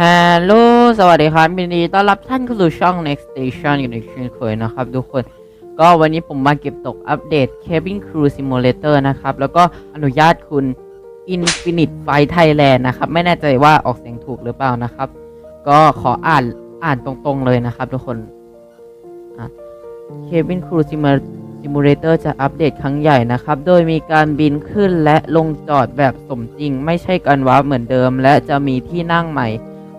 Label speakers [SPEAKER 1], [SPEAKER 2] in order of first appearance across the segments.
[SPEAKER 1] ฮัลโหล สวัสดีครับยินดีต้อนรับท่านเข้าสู่ช่อง Next Station กันอีกเช่นเคยนะครับทุกคน ก็วันนี้ผมมาเก็บตกอัปเดต Cabin Crew Simulator นะครับ แล้วก็อนุญาตคุณ Infinite Flight Thailand นะครับ ไม่แน่ใจว่าออกเสียงถูกหรือเปล่านะครับ ก็ขออ่านอ่านตรงๆเลยนะครับทุกคน Cabin Crew Simulator Simulator จะอัปเดตครั้งใหญ่นะครับ โดยมีการบินขึ้นและลงจอดแบบสมจริง ไม่ใช่การวาร์ปเหมือนเดิม และจะมีที่นั่งใหม่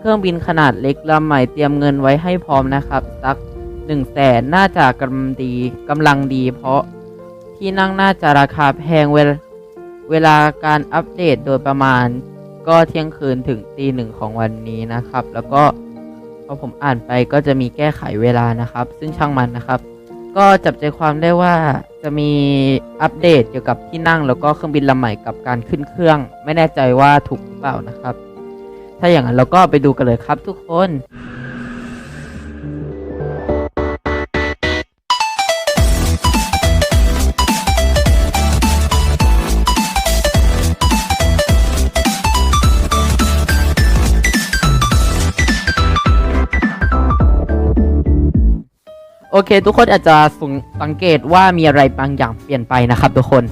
[SPEAKER 1] เครื่องบินขนาดเล็กลำใหม่เตรียมเงินไว้ให้พร้อมนะครับ สัก1นึ่งแสนน่าจะกำลังดีกำลังดี เพราะที่นั่งน่าจะราคาแพงเวลเวลาการอัปเดตโดยประมาณ ก็เที่ยงคืนถึงตีหนึ่งของวันนี้นะครับ แล้วก็พอผมอ่านไปก็จะมีแก้ไขเวลานะครับ ซึ่งช่างมันนะครับ ก็จับใจความได้ว่าจะมีอัปเดตเกี่ยวกับที่นั่งแล้วก็เครื่องบินลำใหม่กับการขึ้นเครื่อง ไม่แน่ใจว่าถูกหรือเปล่านะครับ ถ้าอย่างนั้นเราก็ไปดูกันเลยครับทุกคนโอเค ทุกคนอาจจะสังเกตว่ามีอะไรบางอย่างเปลี่ยนไปนะครับทุกคน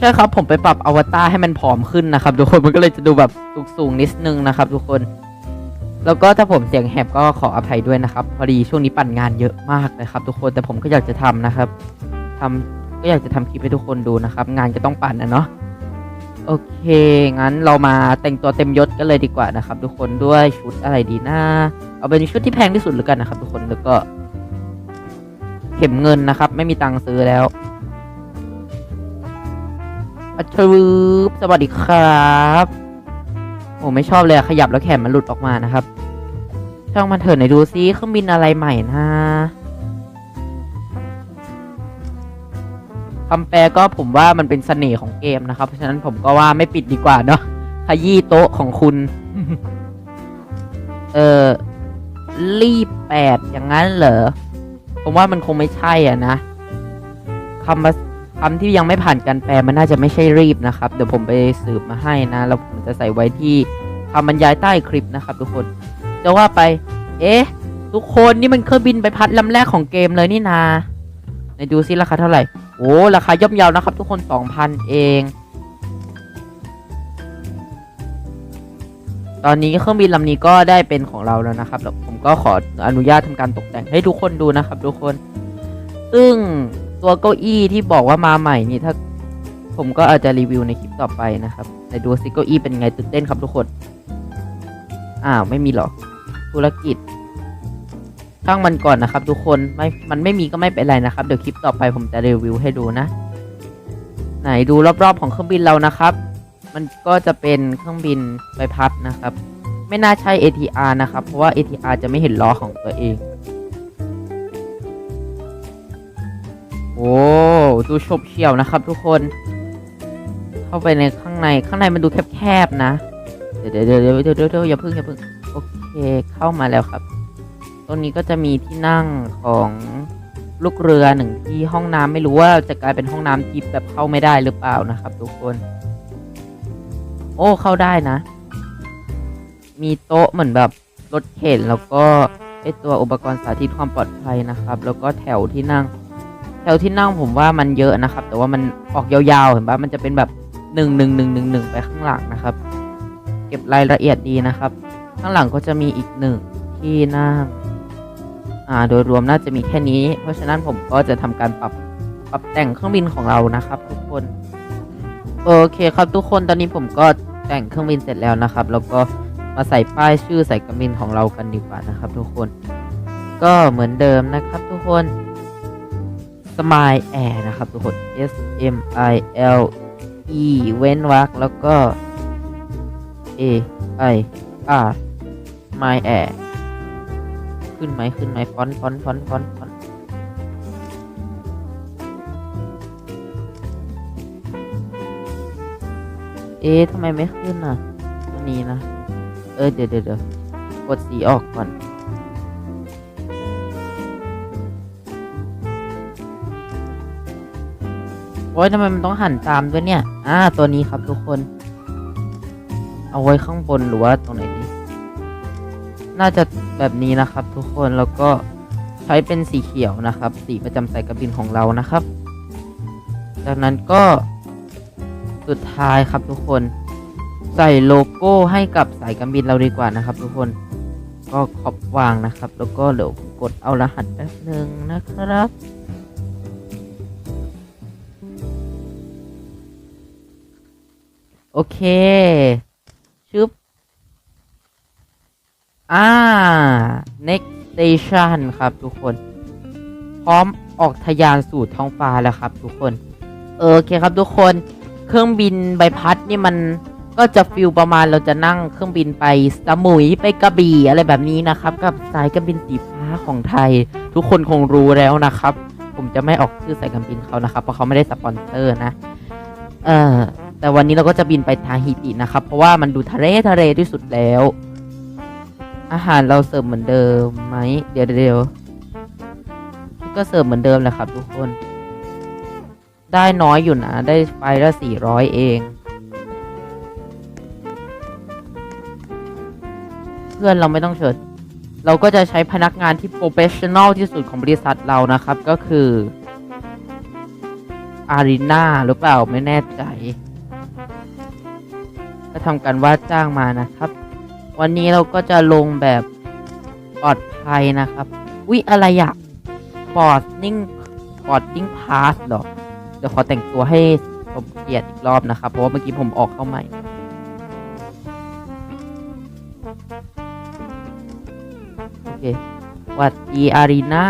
[SPEAKER 1] ใช่ครับผมไปปรับอวตารให้มันผอมขึ้นนะครับ ทุกคนมันก็เลยจะดูแบบสูงๆนิดนึงนะครับ ทุกคน แล้วก็ถ้าผมเสียงแหบก็ขออภัยด้วยนะครับ พอดีช่วงนี้ปั่นงานเยอะมากเลยครับ ทุกคนแต่ผมก็อยากจะทำนะครับทำก็อยากจะทำคลิปให้ทุกคนดูนะครับ งานก็ต้องปั่นนะเนาะโอเคงั้นเรามาแต่งตัวเต็มยศกันเลยดีกว่านะครับ ทุกคนด้วยชุดอะไรดีนะเอาเป็นชุดที่แพงที่สุดแล้วกันนะครับ ทุกคนแล้วก็ เข็มเงินนะครับ ไม่มีตังค์ซื้อแล้ว อัชรูปสวัสดีครับโอ้ไม่ชอบเลยขยับแล้วแขนมันหลุดออกมานะครับ ช่างมันเถอะไหนดูซิเครื่องบินอะไรใหม่นะคำแปลก็ผมว่ามันเป็นเสน่ห์ของเกมนะครับ เพราะฉะนั้นผมก็ว่าไม่ปิดดีกว่าเนาะขยี้โต๊ะของคุณ เออรีบแปดอย่างนั้นเหรอ ผมว่ามันคงไม่ใช่อะนะคำว่า คำที่ยังไม่ผ่านการแปลมันน่าจะไม่ใช่รีบนะครับ เดี๋ยวผมไปสืบมาให้นะ แล้วผมจะใส่ไว้ที่คำบรรยายใต้คลิปนะครับ ทุกคนจะว่าไป เอ๊ะ ทุกคนนี่มันเครื่องบินใบพัดลำแรกของเกมเลยนี่นาไหนดูซิราคาเท่าไหร่ โอ้ราคาย่อมเยาวนะครับ ทุกคนสองพันเอง ตอนนี้เครื่องบินลำนี้ก็ได้เป็นของเราแล้วนะครับแล้วผมก็ขออนุญาตทำการตกแต่งให้ทุกคนดูนะครับ ทุกคน ซึ่ง ตัวเก้าอี้ที่บอกว่ามาใหม่นี่ถ้าผมก็อาจจะรีวิวในคลิปต่อไปนะครับ แต่ดูซิเก้าอี้เป็นไงตื่นเต้นครับทุกคน อ้าวไม่มีหรอธุรกิจช่างมันก่อนนะครับ ทุกคนไม่มันไม่มีก็ไม่เป็นไรนะครับ เดี๋ยวคลิปต่อไปผมจะรีวิวให้ดูนะ ไหนดูรอบๆของเครื่องบินเรานะครับ มันก็จะเป็นเครื่องบินใบพัดนะครับ ไม่น่าใช่ ATR นะครับ เพราะว่า ATR จะไม่เห็นล้อของตัวเอง โอ้ดูชบเฉี่ยวนะครับทุกคน เข้าไปในข้างในข้างในมันดูแคบๆนะ เดี๋ยวเดี๋ยวเดี๋ยวเดี๋ยวเดี๋ยวเดี๋ยวอย่าเพึ่งอย่าเพึ่งโอเคเข้ามาแล้วครับ ตรงนี้ก็จะมีที่นั่งของลูกเรือหนึ่งที่ห้องน้ำไม่รู้ว่าจะกลายเป็นห้องน้ำทิพย์แบบเข้าไม่ได้หรือเปล่านะครับ ทุกคน โอ้เข้าได้นะ มีโต๊ะเหมือนแบบรถเข็นแล้วก็ไอตัวอุปกรณ์สาธิตความปลอดภัยนะครับ แล้วก็แถวที่นั่ง แถวที่นั่งผมว่ามันเยอะนะครับ แต่ว่ามันออกยาวๆเห็นปะมันจะเป็นแบบหนึ่งหนึ่งหนึ่งหนึ่งหนึ่งไปข้างหลังนะครับ เก็บรายละเอียดดีนะครับ ข้างหลังก็จะมีอีกหนึ่งที่นั่งอ่าโดยรวมน่าจะมีแค่นี้ เพราะฉะนั้นผมก็จะทำการปรับปรับแต่งเครื่องบินของเรานะครับ ทุกคนโอเคครับทุกคนตอนนี้ผมก็แต่งเครื่องบินเสร็จแล้วนะครับ แล้วก็มาใส่ป้ายชื่อใส่เครื่องบินของเรากันดีกว่านะครับ ทุกคน ก็เหมือนเดิมนะครับ ทุกคน Smile Air นะครับทุกคน S M I L E เว้นวรรคแล้วก็ A I R Smile Air ขึ้นไหมขึ้นไหมฟอนฟอนฟอนฟอนฟอนเอ๊ะทำไมไม่ขึ้นอะอันนี้นะ เออเดี๋ยวเดี๋ยวเดี๋ยวกดสีออกก่อน อ้ยทำไมมันต้องหันตามด้วยเนี่ย อ่า ตัวนี้ครับทุกคน เอาไว้ข้างบนหรือว่าตรงไหนดี น่าจะแบบนี้นะครับ ทุกคน แล้วก็ใช้เป็นสีเขียวนะครับ สีประจำสายการบินของเรานะครับ จากนั้นก็สุดท้ายครับทุกคน ใส่โลโก้ให้กับสายการบินเราดีกว่านะครับ ทุกคน ก็ขอบวางนะครับ แล้วก็เดี๋ยวกดเอารหัสแป๊บหนึ่งนะครับ เค ชึบ อ่า next station ครับทุกคน พร้อมออกทะยานสู่ท้องฟ้าแล้วครับทุกคน โอเคครับทุกคน เครื่องบินใบพัดนี่มันก็จะฟิลประมาณเราจะนั่งเครื่องบินไปสมุยไปกระบี่อะไรแบบนี้นะครับ กับสายการบินสีฟ้าของไทย ทุกคนคงรู้แล้วนะครับ ผมจะไม่ออกชื่อสายการบินเขานะครับ เพราะเขาไม่ได้สปอนเซอร์นะ เออ แต่วันนี้เราก็จะบินไปทาฮิตินะครับ เพราะว่ามันดูทะเลทะเลที่สุดแล้ว อาหารเราเสิร์ฟเหมือนเดิมไหมเดี๋ยวเดี๋ยวก็เสิร์ฟเหมือนเดิมแหละครับทุกคน ได้น้อยอยู่นะ ได้ไฟละสี่ร้อยเอง เพื่อนเราไม่ต้องเชิญเราก็จะใช้พนักงานที่โปรเฟชชั่นอลที่สุดของบริษัทเรานะครับ ก็คืออารีนาหรือเปล่าไม่แน่ใจ ก็ทำการว่าจ้างมานะครับ วันนี้เราก็จะลงแบบปลอดภัยนะครับอุ๊ยอะไรอะบอดนิ่งบอดดิ้งพาสหรอเดี๋ยวขอแต่งตัวให้สมเกียรติอีกรอบนะครับ เพราะว่าเมื่อกี้ผมออกเข้าใหม่โอเควัดดีอารีนา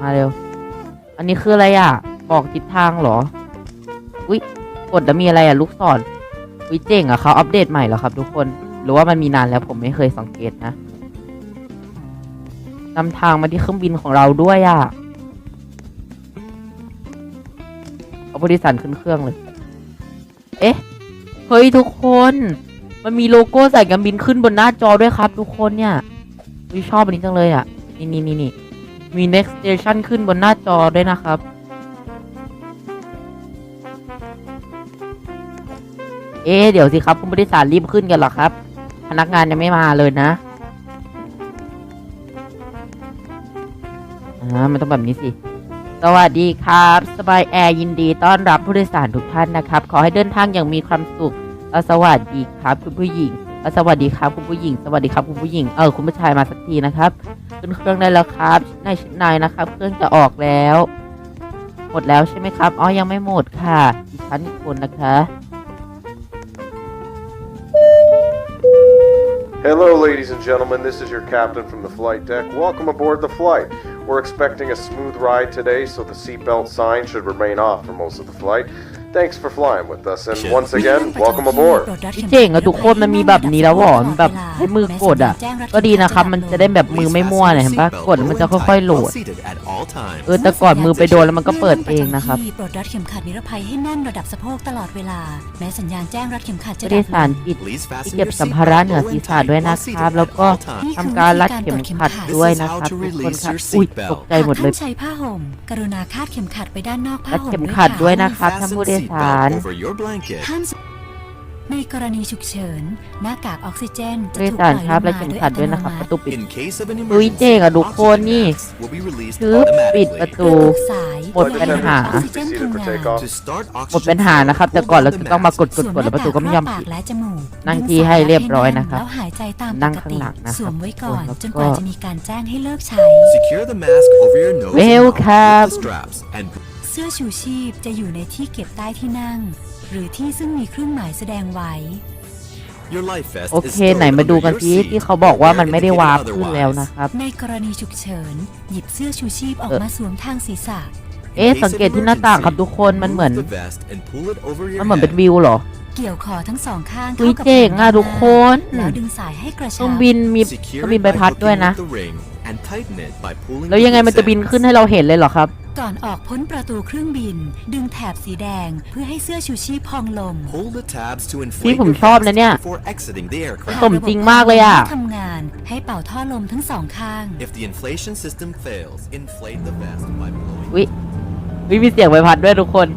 [SPEAKER 1] มาเร็ว อันนี้คืออะไรอะ บอกทิศทางเหรอ อุ๊ย กดแล้วมีอะไรอะ ลูกศร วิเจ๋งอะเขาอัปเดตใหม่เหรอครับ ทุกคน หรือว่ามันมีนานแล้วผมไม่เคยสังเกตนะนำทางมาที่เครื่องบินของเราด้วยอะเอาบริษัทขึ้นเครื่องเลย เอ๊ะ เฮ้ยทุกคน มันมีโลโก้สายการบินขึ้นบนหน้าจอด้วยครับ ทุกคนเนี่ยวิชอบอันนี้จังเลยอะนี่นี่นี่นี่มี next station ขึ้นบนหน้าจอด้วยนะครับ เอ๊เดี๋ยวสิครับคุณบริษัทรีบขึ้นกันหรอครับ พนักงานยังไม่มาเลยนะอ่ามันต้องแบบนี้สิ สวัสดีครับ สบายแอร์ยินดีต้อนรับผู้โดยสารทุกท่านนะครับ ขอให้เดินทางอย่างมีความสุขและสวัสดีครับคุณผู้หญิงและสวัสดีครับคุณผู้หญิง สวัสดีครับคุณผู้หญิง เออคุณผู้ชายมาสักทีนะครับขึ้นเครื่องได้แล้วครับนายชินนายนะครับ เครื่องจะออกแล้ว หมดแล้วใช่ไหมครับ อ๋อ ยังไม่หมดค่ะดิฉันอีกคนนะคะ
[SPEAKER 2] Hello, ladies and gentlemen. This is your captain from the flight deck. Welcome aboard the flight. We're expecting a smooth ride today, so the seatbelt sign should remain off for most of the flight. Thanks for flying with us, and once again, welcome aboard.
[SPEAKER 1] เจ๋งอะทุกคนมันมีแบบนี้แล้วเหรอมันแบบให้มือกดอะก็ดีนะครับ มันจะได้แบบมือไม่มั่วเนี่ยเห็นปะกดแล้วมันจะค่อยๆโหลด เออแต่ก่อนมือไปโดนแล้วมันก็เปิดเองนะครับ
[SPEAKER 3] โปรดรัดเข็มขัดนิรภัยให้แน่นระดับสะโพกตลอดเวลา แม้สัญญาณแจ้งรัดเข็มขัดจะ
[SPEAKER 1] ผู้โดยสารปิดที่เก็บสัมภาระเหนือศีรษะด้วยนะครับ แล้วก็ทำการรัดเข็มขัดด้วยนะครับทุกคนครับอุ้ยตกใจหมดเลย
[SPEAKER 3] ท่านใช้ผ้าห่มกรุณาคาดเข็มขัดไปด้านนอกผ้า
[SPEAKER 1] รัด
[SPEAKER 3] ห่ม
[SPEAKER 1] เข็มขัดด้วยนะครับท่านผู้โดยสาร
[SPEAKER 3] ห้าม ในกรณีฉุกเฉิน หน้ากากออกซิเจนจะ
[SPEAKER 1] ผู้โดย
[SPEAKER 3] ถูก
[SPEAKER 1] สาร
[SPEAKER 3] ปล่อย
[SPEAKER 1] ครับ
[SPEAKER 3] ล
[SPEAKER 1] และ
[SPEAKER 3] ง
[SPEAKER 1] เข็ม
[SPEAKER 3] มา
[SPEAKER 1] ขัดด้วย
[SPEAKER 3] โนะ
[SPEAKER 1] ครับ
[SPEAKER 3] อั
[SPEAKER 1] ประ
[SPEAKER 3] ต
[SPEAKER 1] ตู
[SPEAKER 3] โนมัติ
[SPEAKER 1] ปิด
[SPEAKER 4] อุ้ยเจ๋งอะทุกคนนี่
[SPEAKER 1] ชึบปิดประตู
[SPEAKER 3] สาย
[SPEAKER 1] หมดปัญหา
[SPEAKER 3] ออกซิเจน
[SPEAKER 2] Be seated
[SPEAKER 3] ทำ
[SPEAKER 2] for
[SPEAKER 3] งาน
[SPEAKER 2] takeoff.
[SPEAKER 1] หมดปัญหานะครับ แต่ก่อนเราจะต้องมากดกดกดแล้วประตูก็ไม่ยอม
[SPEAKER 3] สวหน้า
[SPEAKER 1] ปิด
[SPEAKER 3] กากและจมูก
[SPEAKER 1] นั่งที่ให้เรียบร้อยนะครับ
[SPEAKER 3] แล้วหายใจตามป
[SPEAKER 1] นั่ง
[SPEAKER 3] ก
[SPEAKER 1] ข้าง
[SPEAKER 3] ติ
[SPEAKER 1] หลังนะครับ
[SPEAKER 3] สวมไว้ก่อน
[SPEAKER 1] แล้วก็
[SPEAKER 3] จนกว่าจะมีการแจ้งให้เลิกใช้
[SPEAKER 4] Secure the mask over your nose and mouth
[SPEAKER 1] Welcome.
[SPEAKER 4] with the straps and
[SPEAKER 3] เสื้อชูชีพจะอยู่ในที่เก็บใต้ที่นั่ง หรือที่ซึ่งมีเครื่องหมายแสดงไว้
[SPEAKER 4] your life vest
[SPEAKER 1] โอ
[SPEAKER 4] is
[SPEAKER 1] เค
[SPEAKER 4] stowed
[SPEAKER 1] ไหนมาดู
[SPEAKER 4] under
[SPEAKER 1] กัน
[SPEAKER 4] your
[SPEAKER 1] ซิ
[SPEAKER 4] seat
[SPEAKER 1] ที่เขาบอกว่ามัน
[SPEAKER 4] or
[SPEAKER 1] ไม่ได้
[SPEAKER 4] indicate
[SPEAKER 1] วาร์ปขึ้นแล้ว
[SPEAKER 4] otherwise.
[SPEAKER 1] นะครับ
[SPEAKER 3] ในกรณีฉุกเฉิน หยิบเสื้อชูชีพออก
[SPEAKER 1] เออ
[SPEAKER 3] มาสวมทางศีรษะ
[SPEAKER 1] เอ๊ะ สังเกตที่หน้าต่างครับทุกคนมันเหมือน
[SPEAKER 4] Remove the vest and pull it over your
[SPEAKER 1] มันเหมือนเป็น
[SPEAKER 4] head.
[SPEAKER 1] วิวเหรอ
[SPEAKER 3] เกี่ยวคอทั้งสองข้าง
[SPEAKER 1] อุ๊ย
[SPEAKER 3] เข้ากับ
[SPEAKER 1] เจ๋งอะ
[SPEAKER 3] แผ่น
[SPEAKER 1] ทุกคน
[SPEAKER 3] แล้วดึงสายให้กระ
[SPEAKER 1] เค
[SPEAKER 3] ชั
[SPEAKER 1] รื่อง
[SPEAKER 3] บ
[SPEAKER 1] บินมี
[SPEAKER 4] Secure
[SPEAKER 1] เครื่องบิน
[SPEAKER 4] it
[SPEAKER 1] ใบ
[SPEAKER 4] by
[SPEAKER 1] พัดด้วย
[SPEAKER 4] hooking
[SPEAKER 1] นะ
[SPEAKER 4] with the ring and tighten it by pulling
[SPEAKER 1] แล้ว
[SPEAKER 4] the
[SPEAKER 1] ยังไง
[SPEAKER 4] loose
[SPEAKER 1] มันจะบิน
[SPEAKER 4] end.
[SPEAKER 1] ขึ้นให้เราเห็นเลยเหรอครับ
[SPEAKER 3] ก่อนออกพ้นประตูเครื่องบิน ดึงแถบสีแดงเพื่อให้เสื้อชูชีพพองลม
[SPEAKER 4] Pull the tabs to
[SPEAKER 1] พี่
[SPEAKER 4] inflate
[SPEAKER 1] ผม
[SPEAKER 4] your
[SPEAKER 1] ชอบ
[SPEAKER 4] vest
[SPEAKER 1] นะเนี่ย
[SPEAKER 4] before exiting the aircraft.
[SPEAKER 1] สมจริงมากเลยอะ
[SPEAKER 3] ทำงานให้เป่าท่อลมทั้งสองข้าง
[SPEAKER 4] If the inflation system fails, inflate the vest by blowing
[SPEAKER 1] วิวิมีเสียงใบพัดด้วยทุกคน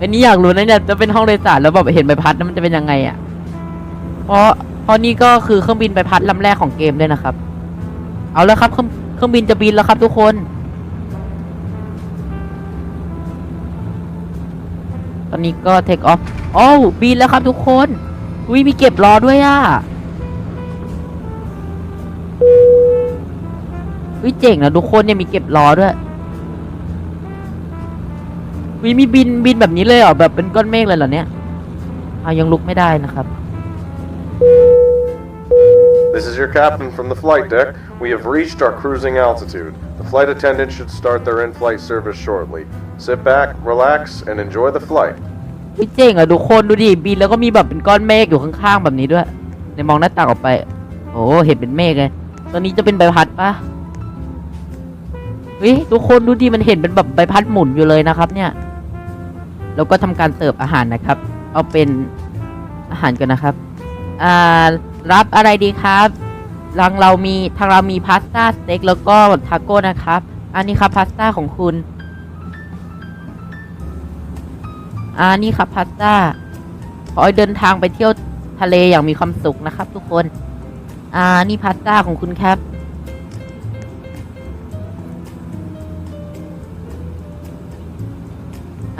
[SPEAKER 1] อันนี้อยากรู้นะเนี่ยจะเป็นห้องโดยสารแล้วแบบเห็นใบพัดแล้วมันจะเป็นยังไงอะ เพราะเพราะนี่ก็คือเครื่องบินใบพัดลำแรกของเกมด้วยนะครับ เอาแล้วครับเครื่องเครื่องบินจะบินแล้วครับทุกคน อนนี้ก็เทคออฟโอ้บินแล้วครับทุกคนอุ้ยมีเก็บล้อด้วยอะอุ้ยเจ๋งนะทุกคนเนี่ยมีเก็บล้อด้วยอุ้ยมีบินบินแบบนี้เลยเหรอแบบเป็นก้อนเมฆเลยเหรอเนี่ยอะยังลุกไม่ได้นะครับ
[SPEAKER 2] This is your captain from the flight deck. We have reached our cruising altitude. The flight attendants should start their in-flight service shortly. Sit back, relax, and enjoy the flight.
[SPEAKER 1] วิเจ๋งอะทุกคนดูดิบินแล้วก็มีแบบเป็นก้อนเมฆอยู่ข้างๆแบบนี้ด้วย ในมองหน้าต่างออกไป โอ้เห็นเป็นเมฆเลยตอนนี้จะเป็นใบพัดปะวิทุกคนดูดิมันเห็นเป็นแบบใบพัดหมุนอยู่เลยนะครับ เนี่ย แล้วก็ทำการเสิร์ฟอาหารนะครับ เอาเป็นอาหารกันนะครับ อ่า รับอะไรดีครับทางเรามีทางเรามีพาสต้าสเต็กแล้วก็ทาโก้นะครับ อันนี้ครับพาสต้าของคุณอ่านี่ครับพาสต้าขอให้เดินทางไปเที่ยวทะเลอย่างมีความสุขนะครับ ทุกคนอ่านี่พาสต้าของคุณครับ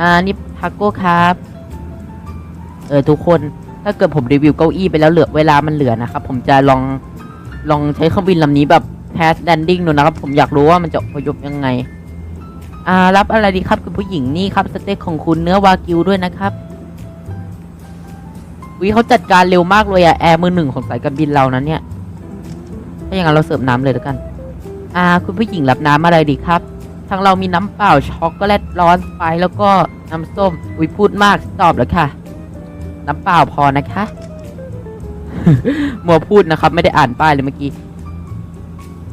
[SPEAKER 1] อ่านี่ทาโก้ครับ เออทุกคน ถ้าเกิดผมรีวิวเก้าอี้ไปแล้วเหลือเวลามันเหลือนะครับ ผมจะลองลองใช้เครื่องบินลำนี้แบบแพสแลนดิ้งดูนะครับ ผมอยากรู้ว่ามันจะพยพยังไง อ่า รับอะไรดีครับคุณผู้หญิงนี่ครับ สเต็กของคุณเนื้อวากิวด้วยนะครับวิเขาจัดการเร็วมากเลยอะแอร์มือหนึ่งของสายการบินเรานั้นเนี่ย ถ้าอย่างนั้นเราเสิร์ฟน้ำเลยแล้วกัน อ่า คุณผู้หญิงรับน้ำอะไรดีครับ ทางเรามีน้ำเปล่าช็อกโกแลตร้อนไปแล้วก็น้ำส้มอุ้ยพูดมากตอบแล้วค่ะ น้ำเปล่าพอนะคะมัวพูดนะครับ ไม่ได้อ่านป้ายเลยเมื่อกี้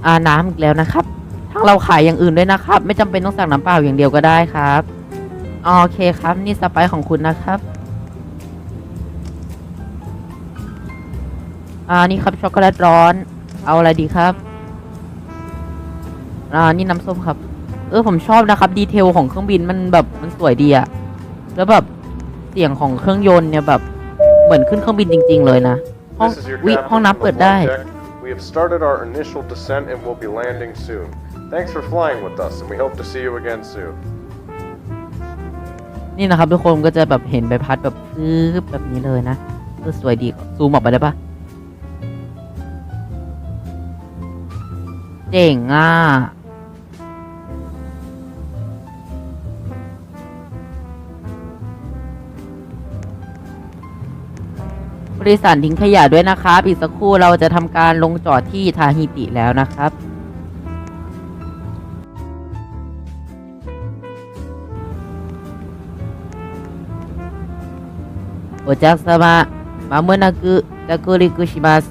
[SPEAKER 1] อ่าน้ำอีกแล้วนะครับทางเราขายอย่างอื่นด้วยนะครับ ไม่จำเป็นต้องสั่งน้ำเปล่าอย่างเดียวก็ได้ครับโอเคครับ นี่สไปซ์ของคุณนะครับอ่านี่ครับช็อกโกแลตร้อน เอาอะไรดีครับอ่านี่น้ำส้มครับ เออผมชอบนะครับ ดีเทลของเครื่องบินมันแบบมันสวยดีอะแล้วแบบ เสียงของเครื่องยนต์เนี่ยแบบเหมือนขึ้นเครื่องบินจริง ๆ เลยนะห้อง
[SPEAKER 2] This is your
[SPEAKER 1] วิ
[SPEAKER 2] captain
[SPEAKER 1] ห้อง
[SPEAKER 2] from
[SPEAKER 1] น้ำ
[SPEAKER 2] the
[SPEAKER 1] เปิดได้
[SPEAKER 2] flight deck. We have started our initial descent and will be landing soon. Thanks for flying with us, and we hope to see you again soon.
[SPEAKER 1] นี่นะครับทุกคนก็จะแบบเห็นใบพัดแบบพื้บแบบนี้เลยนะเออสวยดีซูมออกไปได้ปะเจ๋งอะ ผู้โดยสาทิ้งขยะด้วยนะครับ อีกสักครู่เราจะทำการลงจอดที่ทาฮิติแล้วนะครับ โอจักสมามาเมื่อนักรุริกุชิมัส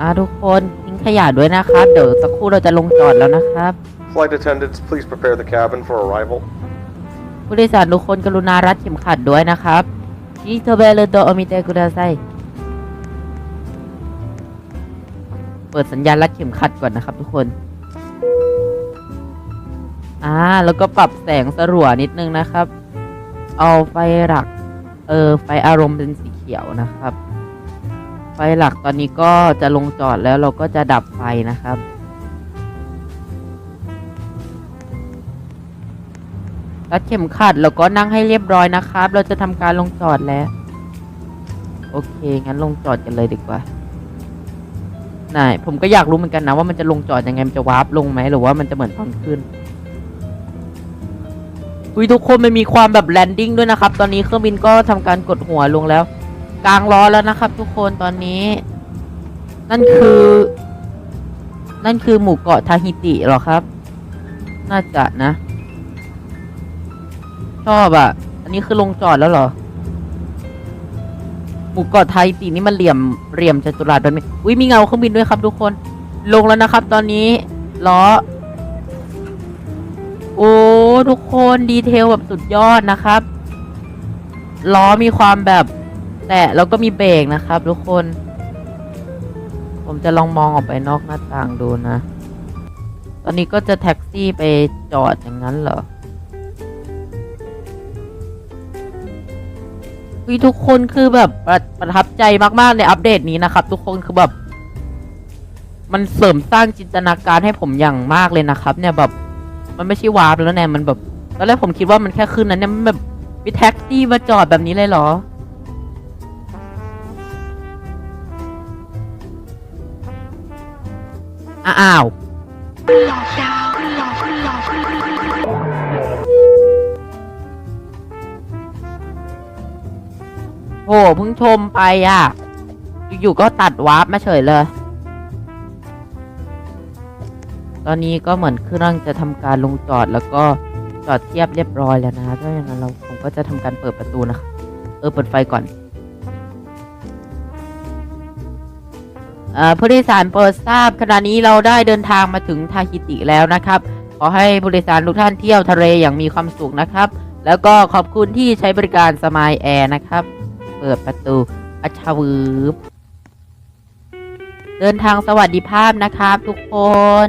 [SPEAKER 1] อาทุกคนทิ้งขยะด้วยนะครับ เดี๋ยวสักครู่เราจะลงจอดแล้วนะครับ
[SPEAKER 2] Flight attendants, please prepare the cabin for arrival.
[SPEAKER 1] ผู้โดยสารทุกคนกรุณารัดเข็มขัดด้วยนะครับชิโตเบลโตโอมิเตกุดาไซเปิดสัญญาณรัดเข็มขัดก่อนนะครับทุกคน อ่า แล้วก็ปรับแสงสลัวนิดนึงนะครับ เอาไฟหลัก เออ ไฟอารมณ์เป็นสีเขียวนะครับ ไฟหลักตอนนี้ก็จะลงจอดแล้วเราก็จะดับไฟนะครับ รัดเข็มขัดแล้วก็นั่งให้เรียบร้อยนะครับ เราจะทำการลงจอดแล้ว โอเค งั้นลงจอดกันเลยดีกว่าไหนผมก็อยากรู้เหมือนกันนะว่ามันจะลงจอดยังไงมันจะวาร์ปลงไหมหรือว่ามันจะเหมือนตอนขึ้นอุ้ยทุกคนมันมีความแบบแลนดิ้งด้วยนะครับ ตอนนี้เครื่องบินก็ทำการกดหัวลงแล้ว กลางล้อแล้วนะครับ ทุกคนตอนนี้ นั่นคือ นั่นคือหมู่เกาะทาฮิติหรอครับ น่าจะนะ ชอบอะ อันนี้คือลงจอดแล้วเหรอ หมู่เกาะไทยตีนี่มันเหลี่ยมเหลี่ยมจัตุรัสแบบนี้อุ้ยมีเงาเครื่องบินด้วยครับทุกคน ลงแล้วนะครับ ตอนนี้ล้อ โอ้ทุกคนดีเทลแบบสุดยอดนะครับ ล้อมีความแบบ แตะแล้วก็มีเบรกนะครับ ทุกคน ผมจะลองมองออกไปนอกหน้าต่างดูนะ ตอนนี้ก็จะแท็กซี่ไปจอดอย่างนั้นเหรอ วิทุกคนคือแบบประประทับใจมากๆในอัปเดตนี้นะครับ ทุกคนคือแบบ มันเสริมสร้างจินตนาการให้ผมอย่างมากเลยนะครับ เนี่ยแบบ มันไม่ใช่วาร์ปแล้วเนี่ยมันแบบตอนแรกผมคิดว่ามันแค่ขึ้นนั้นเนี่ยมันแบบมีแท็กซี่มาจอดแบบนี้เลยเหรอ อ้าว โหเพิ่งชมไปอะ อยู่ๆก็ตัดวาร์ปมาเฉยเลย ตอนนี้ก็เหมือนเครื่องจะทำการลงจอดแล้วก็จอดเทียบเรียบร้อยแล้วนะถ้าอย่างนั้นเราผมก็จะทำการเปิดประตูนะเออเปิดไฟก่อนผู้โดยสารโปรดทราบขณะนี้เราได้เดินทางมาถึงทาฮิติแล้วนะครับ ขอให้ผู้โดยสารทุกท่านเที่ยวทะเลอย่างมีความสุขนะครับ แล้วก็ขอบคุณที่ใช้บริการสมายแอร์นะครับ เปิดประตูอัชวืบเดินทางสวัสดิภาพนะครับทุกคน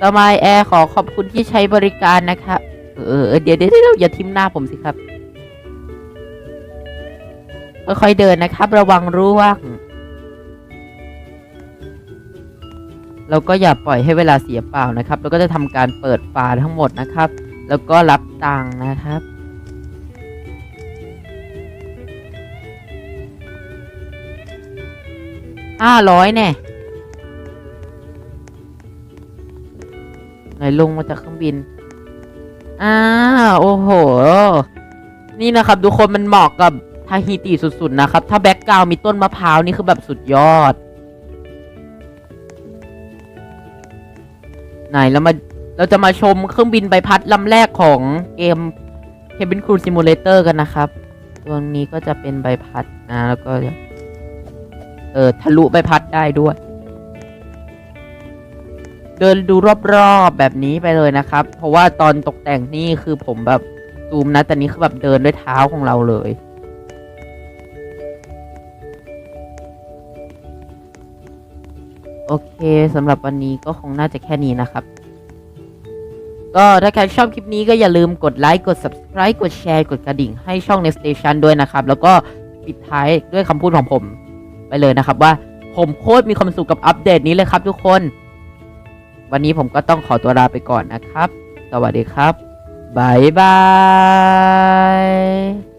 [SPEAKER 1] สมายแอร์ขอขอบคุณที่ใช้บริการนะครับ เออเดี๋ยวเดี๋ยวเดี๋ยวอย่าทิมหน้าผมสิครับค่อยๆเดินนะครับ ระวังร่วงเราก็อย่าปล่อยให้เวลาเสียเปล่านะครับ เราก็จะทำการเปิดฝาทั้งหมดนะครับ แล้วก็รับตังค์นะครับ ห้าร้อยแน่ไหนลงมาจากเครื่องบินอ่าโอ้โห นี่นะครับ ทุกคนมันเหมาะกับทาฮิติสุดๆนะครับ ถ้าแบ็กกราวมีต้นมะพร้าวนี่คือแบบสุดยอด ไหนแล้วมาเราจะมาชมเครื่องบินใบพัดลำแรกของเกม Cabin Crew Simulator กันนะครับตัวนี้ก็จะเป็นใบพัดนะ แล้วก็ เออทะลุใบพัดได้ด้วย เดินดูรอบๆแบบนี้ไปเลยนะครับ เพราะว่าตอนตกแต่งนี่คือผมแบบซูมนะแต่นี้คือแบบเดินด้วยเท้าของเราเลยโอเคสำหรับวันนี้ก็คงน่าจะแค่นี้นะครับ ก็ถ้าใครชอบคลิปนี้ก็อย่าลืมกดไลค์กด subscribe กดแชร์ กดกระดิ่งให้ช่อง Next Station ด้วยนะครับ แล้วก็ปิดท้ายด้วยคำพูดของผม ไปเลยนะครับว่าผมโคตรมีความสุขกับอัปเดตนี้เลยครับทุกคน วันนี้ผมก็ต้องขอตัวลาไปก่อนนะครับ สวัสดีครับบ๊ายบาย